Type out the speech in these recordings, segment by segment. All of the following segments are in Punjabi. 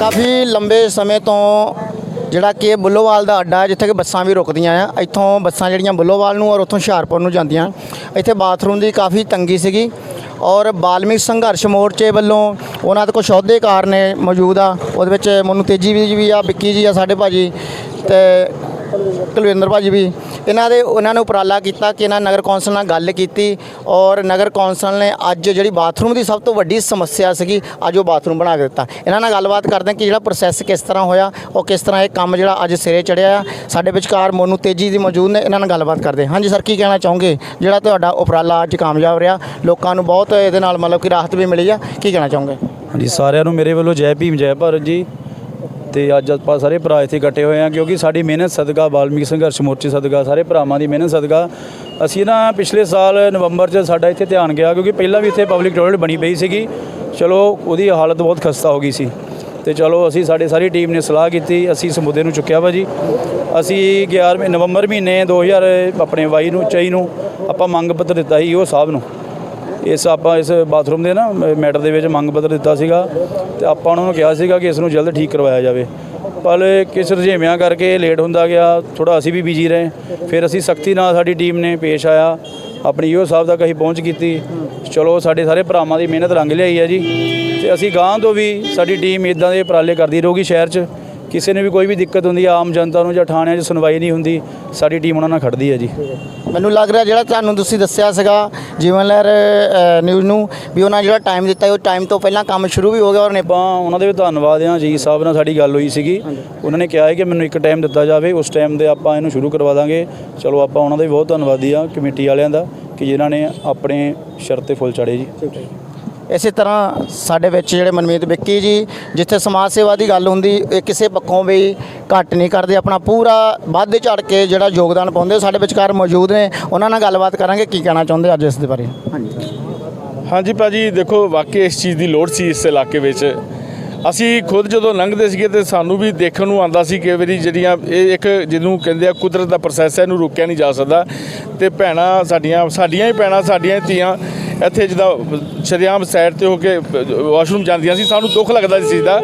ਕਾਫੀ ਲੰਬੇ ਸਮੇਂ ਤੋਂ ਜਿਹੜਾ ਕਿ ਬੁੱਲੋਵਾਲ ਦਾ ਅੱਡਾ ਹੈ, ਜਿੱਥੇ ਕਿ ਬੱਸਾਂ ਵੀ ਰੁਕਦੀਆਂ ਆ। ਇੱਥੋਂ ਬੱਸਾਂ ਜਿਹੜੀਆਂ ਬੁੱਲੋਵਾਲ ਨੂੰ ਔਰ ਉੱਥੋਂ ਹੁਸ਼ਿਆਰਪੁਰ ਨੂੰ ਜਾਂਦੀਆਂ। ਇੱਥੇ ਬਾਥਰੂਮ ਦੀ ਕਾਫੀ ਤੰਗੀ ਸੀਗੀ ਔਰ ਬਾਲਮਿਕ ਸੰਘਰਸ਼ ਮੋਰਚੇ ਵੱਲੋਂ ਉਹਨਾਂ ਦੇ ਕੁਝ ਅਹੁਦੇਕਾਰ ਨੇ ਮੌਜੂਦ ਆ। ਉਹਦੇ ਵਿੱਚ ਮੋਨੂ ਤੇਜੀ ਵੀ ਜੀ ਵੀ ਆ, ਵਿੱਕੀ ਜੀ ਆ, ਸਾਡੇ ਭਾਜੀ ਤੇ ਕੁਲਵਿੰਦਰ ਭਾਜੀ ਵੀ। ਇਹਨਾਂ ਦੇ, ਉਹਨਾਂ ਨੇ ਉਪਰਾਲਾ ਕੀਤਾ ਕਿ ਇਹਨਾਂ ਨਗਰ ਕੌਂਸਲ ਨਾਲ ਗੱਲ ਕੀਤੀ ਔਰ ਨਗਰ ਕੌਂਸਲ ਨੇ ਅੱਜ ਜਿਹੜੀ ਬਾਥਰੂਮ ਦੀ ਸਭ ਤੋਂ ਵੱਡੀ ਸਮੱਸਿਆ ਸੀਗੀ, ਅੱਜ ਉਹ ਬਾਥਰੂਮ ਬਣਾ ਕੇ ਦਿੱਤਾ। ਇਹਨਾਂ ਨਾਲ ਗੱਲਬਾਤ ਕਰਦੇ ਕਿ ਜਿਹੜਾ ਪ੍ਰੋਸੈਸ ਕਿਸ ਤਰ੍ਹਾਂ ਹੋਇਆ, ਉਹ ਕਿਸ ਤਰ੍ਹਾਂ ਇਹ ਕੰਮ ਜਿਹੜਾ ਅੱਜ ਸਿਰੇ ਚੜਿਆ ਆ। ਸਾਡੇ ਵਿਚਕਾਰ ਮੋਨੂ ਤੇਜੀ ਦੀ ਮੌਜੂਦ ਨੇ, ਇਹਨਾਂ ਨਾਲ ਗੱਲਬਾਤ ਕਰਦੇ ਹਾਂਜੀ ਸਰ, ਕੀ ਕਹਿਣਾ ਚਾਹੋਗੇ? ਜਿਹੜਾ ਤੁਹਾਡਾ ਉਪਰਾਲਾ ਅੱਜ ਕਾਮਯਾਬ ਰਿਹਾ, ਲੋਕਾਂ ਨੂੰ ਬਹੁਤ ਇਹਦੇ ਨਾਲ ਮਤਲਬ ਕਿ ਰਾਹਤ ਵੀ ਮਿਲੀ ਆ, ਕੀ ਕਹਿਣਾ ਚਾਹੋਗੇ? ਹਾਂਜੀ, ਸਾਰਿਆਂ ਨੂੰ ਮੇਰੇ ਵੱਲੋਂ ਜੈ ਭੀਮ, ਜੈ ਭਾਰਤ ਜੀ। ਤੇ ਅੱਜ ਆਪਾਂ ਸਾਰੇ ਭਰਾ ਇੱਥੇ ਇਕੱਠੇ ਹੋਏ ਆ ਕਿਉਂਕਿ ਸਾਡੀ ਮਿਹਨਤ ਸਦਕਾ ਵਾਲਮੀਕੀ ਸੰਘਰਸ਼ ਮੋਰਚੇ ਸਦਕਾ, ਸਾਰੇ ਭਰਾਵਾਂ ਦੀ ਮਿਹਨਤ ਸਦਕਾ। ਅਸੀਂ ਨਾ ਪਿਛਲੇ ਸਾਲ ਨਵੰਬਰ 'ਚ ਸਾਡਾ ਇੱਥੇ ਧਿਆਨ ਗਿਆ ਕਿਉਂਕਿ ਪਹਿਲਾਂ ਵੀ ਇੱਥੇ ਪਬਲਿਕ ਟਾਇਲਟ ਬਣੀ ਪਈ ਸੀਗੀ। ਚਲੋ ਉਹਦੀ ਹਾਲਤ ਬਹੁਤ ਖਸਤਾ ਹੋ ਗਈ ਸੀ। ਤੇ ਚਲੋ ਅਸੀਂ ਸਾਡੇ ਸਾਰੀ ਟੀਮ ਨੇ ਸਲਾਹ ਕੀਤੀ, ਅਸੀਂ ਇਸ ਮੁੱਦੇ ਨੂੰ ਚੁੱਕਿਆ ਵਾ ਜੀ। ਅਸੀਂ 11ਵੇਂ ਨਵੰਬਰ ਮਹੀਨੇ 2000 ਆਪਣੇ ਵਾਈ ਨੂੰ 24 ਨੂੰ ਆਪਾਂ ਮੰਗ ਪੱਤਰ ਦਿੱਤਾ ਸੀ ਉਹ ਸਾਹਿਬ ਨੂੰ। ਇਸ ਆਪਾਂ ਇਸ ਬਾਥਰੂਮ ਦੇ ਨਾ ਮੈਟਰ ਦੇ ਵਿੱਚ ਮੰਗ ਪੱਤਰ ਦਿੱਤਾ ਸੀਗਾ ਤੇ ਆਪਾਂ ਉਹਨਾਂ ਨੂੰ ਕਿਹਾ ਸੀਗਾ ਕਿ ਇਸ ਨੂੰ ਜਲਦ ਠੀਕ ਕਰਵਾਇਆ ਜਾਵੇ। ਪਰ ਕਿਸ ਰੁਝੇਵਿਆਂ ਕਰਕੇ ਲੇਟ ਹੁੰਦਾ ਗਿਆ ਥੋੜਾ ਅਸੀਂ ਵੀ ਬਿਜ਼ੀ ਰਹੇ। ਫਿਰ ਅਸੀਂ ਸਖਤੀ ਨਾਲ ਸਾਡੀ ਟੀਮ ਨੇ ਪੇਸ਼ ਆਇਆ, ਆਪਣੀ ਈਓ ਸਾਹਿਬ ਤੱਕ ਅਸੀਂ ਪਹੁੰਚ ਕੀਤੀ। ਚਲੋ ਸਾਡੇ ਸਾਰੇ ਭਰਾਵਾਂ ਦੀ ਮਿਹਨਤ ਰੰਗ ਲਿਆਈ ਹੈ ਜੀ। ਤੇ ਅਸੀਂ ਗਾਂ ਤੋਂ ਵੀ ਸਾਡੀ ਟੀਮ ਇਦਾਂ ਦੇ ਉਪਰਾਲੇ ਕਰਦੀ ਰਹੂਗੀ ਸ਼ਹਿਰ 'ਚ। ਕਿਸੇ ਨੇ ਵੀ ਕੋਈ ਵੀ ਦਿੱਕਤ ਹੁੰਦੀ ਆ ਆਮ ਜਨਤਾ ਨੂੰ ਜਾਂ ਥਾਣਿਆਂ 'ਚ ਸੁਣਵਾਈ ਨਹੀਂ ਹੁੰਦੀ ਸਾਡੀ ਟੀਮ ਉਹਨਾਂ ਨਾਲ ਖੜਦੀ ਹੈ ਜੀ। ਮੈਨੂੰ ਲੱਗ ਰਿਹਾ ਜਿਹੜਾ ਤੁਹਾਨੂੰ ਤੁਸੀਂ ਦੱਸਿਆ ਸੀਗਾ ਜੀਵਨ ਲਹਿਰ ਨਿਊਜ਼ ਨੂੰ ਵੀ ਉਹਨਾਂ ਜਿਹੜਾ ਟਾਈਮ ਦਿੱਤਾ ਉਹ ਟਾਈਮ ਤੋਂ ਪਹਿਲਾਂ ਕੰਮ ਸ਼ੁਰੂ ਵੀ ਹੋ ਗਿਆ ਔਰ ਨੇ ਆਪਾਂ ਉਹਨਾਂ ਦੇ ਵੀ ਧੰਨਵਾਦ ਹਾਂ ਜੀ ਸਾਹਿਬ ਨਾਲ ਸਾਡੀ ਗੱਲ ਹੋਈ ਸੀਗੀ। ਉਹਨਾਂ ਨੇ ਕਿਹਾ ਹੈ ਕਿ ਮੈਨੂੰ ਇੱਕ ਟਾਈਮ ਦਿੱਤਾ ਜਾਵੇ ਉਸ ਟਾਈਮ ਦੇ ਆਪਾਂ ਇਹਨੂੰ ਸ਼ੁਰੂ ਕਰਵਾ ਦਾਂਗੇ। ਚਲੋ ਆਪਾਂ ਉਹਨਾਂ ਦਾ ਵੀ ਬਹੁਤ ਧੰਨਵਾਦੀ ਆ ਕਮੇਟੀ ਵਾਲਿਆਂ ਦਾ ਕਿ ਜਿਨ੍ਹਾਂ ਨੇ ਆਪਣੇ ਸ਼ਰਤ ਫੁੱਲ ਚੜੇ ਜੀ। ਇਸੇ ਤਰ੍ਹਾਂ ਸਾਡੇ ਵਿੱਚ ਜਿਹੜੇ ਮਨਮੀਤ ਵਿੱਕੀ ਜੀ ਜਿੱਥੇ ਸਮਾਜ ਸੇਵਾ ਦੀ ਗੱਲ ਹੁੰਦੀ ਇਹ ਕਿਸੇ ਪੱਖੋਂ ਵੀ ਘੱਟ ਨਹੀਂ ਕਰਦੇ। ਆਪਣਾ ਪੂਰਾ ਵੱਧ ਚੜ ਕੇ ਜਿਹੜਾ ਯੋਗਦਾਨ ਪਾਉਂਦੇ ਸਾਡੇ ਵਿਚਕਾਰ ਮੌਜੂਦ ਨੇ। ਉਹਨਾਂ ਨਾਲ ਗੱਲਬਾਤ ਕਰਾਂਗੇ ਕੀ ਕਹਿਣਾ ਚਾਹੁੰਦੇ ਅੱਜ ਇਸ ਦੇ ਬਾਰੇ? ਹਾਂਜੀ। ਹਾਂਜੀ ਭਾਜੀ ਦੇਖੋ ਵਾਕਈ ਇਸ ਚੀਜ਼ ਦੀ ਲੋੜ ਸੀ ਇਸ ਇਲਾਕੇ ਵਿੱਚ। ਅਸੀਂ ਖੁਦ ਜਦੋਂ ਲੰਘਦੇ ਸੀਗੇ ਤੇ ਸਾਨੂੰ ਵੀ ਦੇਖਣ ਨੂੰ ਆਂਦਾ ਸੀ ਕਿ ਵਾਰੀ ਜਿਹੜੀਆਂ ਇਹ ਇੱਕ ਜਿਹਨੂੰ ਕਹਿੰਦੇ ਆ ਕੁਦਰਤ ਦਾ ਪ੍ਰੋਸੈਸ ਹੈ ਇਹਨੂੰ ਰੋਕਿਆ ਨਹੀਂ ਜਾ ਸਕਦਾ। ਤੇ ਭੈਣਾਂ ਸਾਡੀਆਂ ਸਾਡੀਆਂ ਹੀ ਭੈਣਾਂ ਸਾਡੀਆਂ ਹੀ ਧੀਆਂ। ਇੱਥੇ ਜਿਹਦਾ ਸ਼ਰਿਆਮ ਸਾਈਡ ਤੇ ਹੋ ਕੇ ਵਾਸ਼ਰੂਮ ਜਾਂਦੀਆਂ ਸੀ, ਸਾਨੂੰ ਦੁੱਖ ਲੱਗਦਾ ਸੀ ਚੀਜ਼ ਦਾ।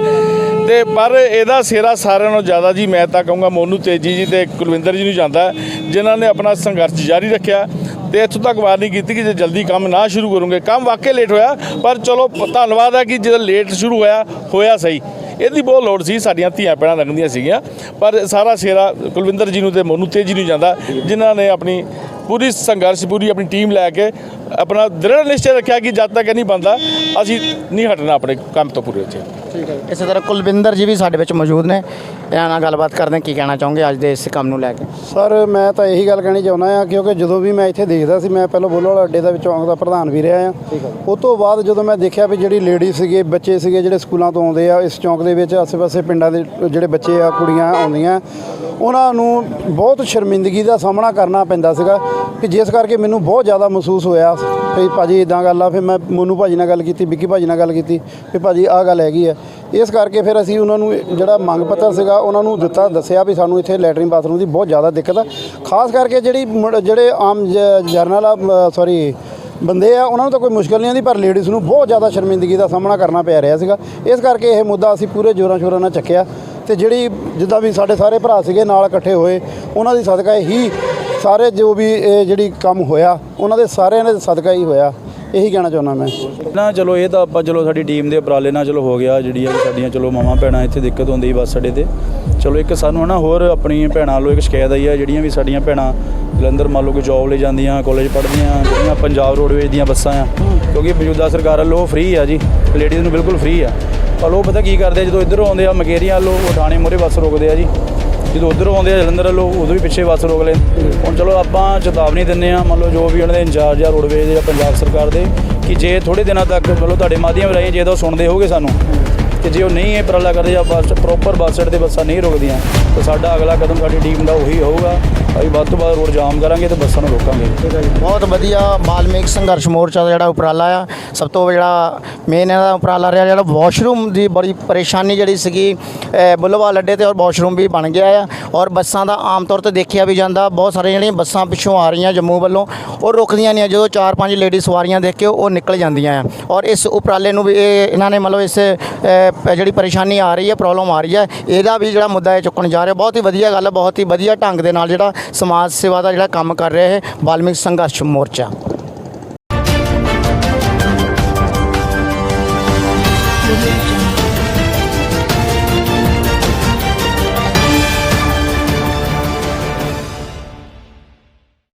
ਤੇ ਪਰ ਇਹਦਾ ਸਿਹਰਾ ਸਾਰਿਆਂ ਨਾਲੋਂ ਜ਼ਿਆਦਾ ਜੀ, ਮੈਂ ਤਾਂ ਕਹੂੰਗਾ ਮੋਨੂ ਤੇਜੀ ਜੀ ਤੇ ਕੁਲਵਿੰਦਰ ਜੀ ਨੂੰ ਜਾਂਦਾ, ਜਿਨ੍ਹਾਂ ਨੇ ਆਪਣਾ ਸੰਘਰਸ਼ ਜਾਰੀ ਰੱਖਿਆ ਤੇ ਇੱਥੋਂ ਤੱਕ ਵਾਰਨਿੰਗ ਕੀਤੀ ਕਿ ਜੇ ਜਲਦੀ ਕੰਮ ਨਾ ਸ਼ੁਰੂ ਕਰੋਗੇ। ਕੰਮ ਵਾਕਈ ਲੇਟ ਹੋਇਆ, ਪਰ ਚਲੋ ਧੰਨਵਾਦ ਹੈ ਕਿ ਜਦੋਂ ਲੇਟ ਸ਼ੁਰੂ ਹੋਇਆ ਹੋਇਆ ਸਹੀ। ਇਹਦੀ ਬਹੁਤ ਲੋੜ ਸੀ, ਸਾਡੀਆਂ ਧੀਆਂ ਭੈਣਾਂ ਲੱਗਦੀਆਂ ਸੀਗੀਆਂ, ਪਰ ਸਾਰਾ ਸਿਹਰਾ ਕੁਲਵਿੰਦਰ ਜੀ ਨੂੰ ਤੇ ਮੋਨੂ ਤੇਜੀ ਨੂੰ ਜਾਂਦਾ, ਜਿਨ੍ਹਾਂ ਨੇ ਆਪਣੀ ਪੂਰੀ ਸੰਘਰਸ਼, ਪੂਰੀ ਆਪਣੀ ਟੀਮ ਲੈ ਕੇ ਆਪਣਾ ਦ੍ਰਿੜ ਨਿਸ਼ਚੈ ਰੱਖਿਆ ਕਿ ਜਦ ਤੱਕ ਇਹ ਨਹੀਂ ਬੰਦਾ ਅਸੀਂ ਨਹੀਂ ਹਟਣਾ ਆਪਣੇ ਕੰਮ ਤੋਂ ਪੂਰੇ ਵਿੱਚ। ਠੀਕ ਹੈ ਇਸੇ ਤਰ੍ਹਾਂ ਕੁਲਵਿੰਦਰ ਜੀ ਵੀ ਸਾਡੇ ਵਿੱਚ ਮੌਜੂਦ ਨੇ। ਇਹਨਾਂ ਨਾਲ ਗੱਲਬਾਤ ਕਰਦੇ ਹਾਂ ਕੀ ਕਹਿਣਾ ਚਾਹੋਗੇ ਅੱਜ ਦੇ ਇਸ ਕੰਮ ਨੂੰ ਲੈ ਕੇ? ਸਰ ਮੈਂ ਤਾਂ ਇਹੀ ਗੱਲ ਕਹਿਣੀ ਚਾਹੁੰਦਾ ਆ ਕਿਉਂਕਿ ਜਦੋਂ ਵੀ ਮੈਂ ਇੱਥੇ ਦੇਖਦਾ ਸੀ ਮੈਂ ਪਹਿਲਾਂ ਬੋਲੋ ਵਾਲਾ ਅੱਡੇ ਦਾ ਵਿੱਚ ਚੌਂਕ ਦਾ ਪ੍ਰਧਾਨ ਵੀ ਰਿਹਾ ਆ। ਉਸ ਤੋਂ ਬਾਅਦ ਜਦੋਂ ਮੈਂ ਦੇਖਿਆ ਵੀ ਜਿਹੜੀ ਲੇਡੀ ਸੀਗੇ ਬੱਚੇ ਸੀਗੇ ਜਿਹੜੇ ਸਕੂਲਾਂ ਤੋਂ ਆਉਂਦੇ ਆ ਇਸ ਚੌਂਕ ਦੇ ਵਿੱਚ ਆਸ-ਪਾਸੇ ਪਿੰਡਾਂ ਦੇ ਜਿਹੜੇ ਬੱਚੇ ਆ ਕੁੜੀਆਂ ਆਉਂਦੀਆਂ ਉਹਨਾਂ ਨੂੰ ਬਹੁਤ ਸ਼ਰਮਿੰਦਗੀ ਦਾ ਸਾਹਮਣਾ ਕਰਨਾ ਪੈਂਦਾ ਸੀਗਾ ਕਿ ਜਿਸ ਕਰਕੇ ਮੈਨੂੰ ਬਹੁਤ ਜ਼ਿਆਦਾ ਮਹਿਸੂਸ ਹੋਇਆ। ਵੀ ਭਾਜੀ ਇਦਾਂ ਗੱਲ ਆ ਫਿਰ ਮੈਂ ਮੋਨੂ ਭਾਜੀ ਨਾਲ ਗੱਲ ਕੀਤੀ ਵਿੱਕੀ ਭਾਜੀ ਨਾਲ ਗੱਲ ਕੀਤੀ ਵੀ ਭਾਜੀ ਆਹ ਗੱਲ ਹੈਗੀ ਆ। ਇਸ ਕਰਕੇ ਫਿਰ ਅਸੀਂ ਉਹਨਾਂ ਨੂੰ ਜਿਹੜਾ ਮੰਗ ਪੱਤਰ ਸੀਗਾ, ਉਹਨਾਂ ਨੂੰ ਦਿੱਤਾ, ਦੱਸਿਆ ਵੀ ਸਾਨੂੰ ਇੱਥੇ ਲੈਟਰਿਨ ਬਾਥਰੂਮ ਦੀ ਬਹੁਤ ਜ਼ਿਆਦਾ ਦਿੱਕਤ ਆ। ਖਾਸ ਕਰਕੇ ਜਿਹੜੀ ਮੁੜ- ਜਿਹੜੇ ਆਮ ਜ- ਜਰਨਲ ਆ ਸੌਰੀ ਬੰਦੇ ਆ, ਉਹਨਾਂ ਨੂੰ ਤਾਂ ਕੋਈ ਮੁਸ਼ਕਲ ਨਹੀਂ ਆਉਂਦੀ, ਪਰ ਲੇਡੀਜ਼ ਨੂੰ ਬਹੁਤ ਜ਼ਿਆਦਾ ਸ਼ਰਮਿੰਦਗੀ ਦਾ ਸਾਹਮਣਾ ਕਰਨਾ ਪੈ ਰਿਹਾ ਸੀਗਾ। ਇਸ ਕਰਕੇ ਇਹ ਮੁੱਦਾ ਅਸੀਂ ਪੂਰੇ ਜੋਰਾਂ ਸ਼ੋਰਾਂ ਨਾਲ ਚੱਕਿਆ ਤੇ ਜਿਹੜੀ ਜਿੱਦਾਂ ਵੀ ਸਾਡੇ ਸਾਰੇ ਭਰਾ ਸੀਗੇ ਨਾਲ ਇਕੱਠੇ ਹੋਏ, ਉਹਨਾਂ ਦੀ ਸਦਕਾ ਹੀ ਸਾਰੇ ਜੋ ਵੀ ਇਹ ਜਿਹੜੀ ਕੰਮ ਹੋਇਆ, ਉਹਨਾਂ ਦੇ ਸਾਰਿਆਂ ਦੇ ਸਦਕਾ ਹੀ ਹੋਇਆ। ਇਹੀ ਕਹਿਣਾ ਚਾਹੁੰਦਾ ਮੈਂ। ਨਾ, ਚਲੋ, ਇਹ ਤਾਂ ਆਪਾਂ, ਚਲੋ, ਸਾਡੀ ਟੀਮ ਦੇ ਉਪਰਾਲੇ ਨਾਲ ਚਲੋ ਹੋ ਗਿਆ, ਜਿਹੜੀ ਆ ਸਾਡੀਆਂ, ਚਲੋ, ਮਾਵਾਂ, ਭੈਣਾਂ, ਇੱਥੇ ਦਿੱਕਤ ਹੁੰਦੀ ਬੱਸ ਸਾਡੇ ਤੇ। ਚਲੋ, ਇੱਕ ਸਾਨੂੰ ਹਨਾ ਹੋਰ ਆਪਣੀ ਭੈਣਾਂ ਵੱਲੋਂ ਇੱਕ ਸ਼ਿਕਾਇਤ ਆਈ ਆ, ਜਿਹੜੀਆਂ ਵੀ ਸਾਡੀਆਂ ਭੈਣਾਂ ਜਲੰਧਰ ਮੰਨ ਲਓ ਕਿ ਜੌਬ ਲਈ ਜਾਂਦੀਆਂ ਕਾਲਜ ਪੜ੍ਹਦੀਆਂ, ਜਿਹੜੀਆਂ ਪੰਜਾਬ ਰੋਡਵੇਜ਼ ਦੀਆਂ ਬੱਸਾਂ ਆ, ਕਿਉਂਕਿ ਮੌਜੂਦਾ ਸਰਕਾਰ ਵੱਲੋਂ ਫ੍ਰੀ ਆ ਜੀ ਲੇਡੀਜ਼ ਨੂੰ ਬਿਲਕੁਲ ਫ੍ਰੀ ਆ। ਪਰ ਉਹ ਪਤਾ ਕੀ ਕਰਦੇ ਜਦੋਂ ਇੱਧਰੋਂ ਆਉਂਦੇ ਆ, ਮਕੇਰੀਆਂ ਵੱਲੋਂ, ਉਹ ਥਾਣੇ ਮੂਹਰੇ ਬੱਸ ਰੋਕਦੇ ਆ ਜੀ। ਜਦੋਂ ਉਧਰੋਂ ਆਉਂਦੇ ਆ ਜਲੰਧਰ ਵੱਲੋਂ, ਉਦੋਂ ਵੀ ਪਿੱਛੇ ਬੱਸ ਰੋਕ ਲੈ ਹੁਣ ਚਲੋ ਆਪਾਂ ਚੇਤਾਵਨੀ ਦਿੰਨੇ ਆ ਮੰਨ ਲਓ ਜੋ ਵੀ ਉਹਨਾਂ ਦੇ ਇੰਚਾਰਜ ਆ ਰੋਡਵੇਜ਼ ਜਾਂ ਪੰਜਾਬ ਸਰਕਾਰ ਦੇ, ਕਿ ਜੇ ਥੋੜੇ ਦਿਨਾਂ ਤੱਕ ਮੰਨ ਲਓ ਤੁਹਾਡੇ ਮਾਧਿਅਮ ਰਾਹੀਂ ਜੇ ਤਾਂ ਉਹ ਸੁਣਦੇ ਹੋਗੇ ਸਾਨੂੰ ਤੇ ਜੇ ਉਹ ਨਹੀਂ ਇਹ ਪਰਾਲਾ ਕਰਦੇ ਜਾਂ ਬੱਸ ਪ੍ਰੋਪਰ ਬੱਸ ਸਟੈਂਡ ਤੇ ਬੱਸਾਂ ਨਹੀਂ ਰੁਕਦੀਆਂ, ਤਾਂ ਸਾਡਾ ਅਗਲਾ ਕਦਮ ਸਾਡੀ ਟੀਮ ਦਾ ਉਹੀ ਹੋਊਗਾ। ਅਸੀਂ ਵੱਧ ਤੋਂ ਵੱਧ ਰੋਡ ਜਾਮ ਕਰਾਂਗੇ ਤੇ ਬੱਸਾਂ ਨੂੰ ਰੋਕਾਂਗੇ। ਬਹੁਤ ਵਧੀਆ ਬਾਲਮੀਕ ਸੰਘਰਸ਼ ਮੋਰਚਾ ਦਾ ਜਿਹੜਾ ਉਪਰਾਲਾ ਆ। ਸਭ ਤੋਂ ਜਿਹੜਾ ਮੇਨ ਇਹਦਾ ਉਪਰਾਲਾ ਰਿਹਾ ਜਿਹੜਾ ਵਾਸ਼ਰੂਮ ਦੀ ਬੜੀ ਪਰੇਸ਼ਾਨੀ ਜਿਹੜੀ ਸੀਗੀ ਅ, ਬੁੱਲਵਾਲ ਅੱਡੇ ਤੇ ਔਰ ਵਾਸ਼ਰੂਮ ਵੀ ਬਣ ਗਿਆ ਆ। ਔਰ ਬੱਸਾਂ ਦਾ ਆਮ ਤੌਰ ਤੇ ਦੇਖਿਆ ਵੀ ਜਾਂਦਾ ਬਹੁਤ ਸਾਰੀਆਂ ਜਿਹੜੀਆਂ ਬੱਸਾਂ ਪਿੱਛੋਂ ਆ ਰਹੀਆਂ ਜੰਮੂ ਵੱਲੋਂ ਉਹ ਰੁਕਦੀਆਂ ਨਹੀਂ ਜਦੋਂ ਚਾਰ ਪੰਜ ਲੇਡੀ ਸਵਾਰੀਆਂ ਦੇਖ ਕੇ ਉਹ ਨਿਕਲ ਜਾਂਦੀਆਂ ਆ। ਔਰ ਇਸ ਉਪਰਾਲੇ ਨੂੰ ਵੀ ਇਹ ਇਹਨਾਂ ਨੇ ਮਤਲਬ ਇਸ ਜਿਹੜੀ ਪਰੇਸ਼ਾਨੀ ਆ ਰਹੀ ਹੈ ਪ੍ਰੋਬਲਮ ਆ ਰਹੀ ਹੈ ਇਹਦਾ ਵੀ ਜਿਹੜਾ ਮੁੱਦਾ ਇਹ ਚੁੱਕਣ ਜਾ ਰਿਹਾ ਬਹੁਤ ਹੀ ਵਧੀਆ ਗੱਲ ਹੈ ਬਹੁਤ ਹੀ ਵਧੀਆ ਢੰਗ ਦੇ ਨਾਲ ਜਿਹੜਾ ਸਮਾਜ ਸੇਵਾ ਦਾ ਜਿਹੜਾ ਕੰਮ ਕਰ ਰਿਹਾ ਹੈ ਬਾਲਮੀਕ ਸੰਘਰਸ਼ ਮੋਰਚਾ Audio Jungle.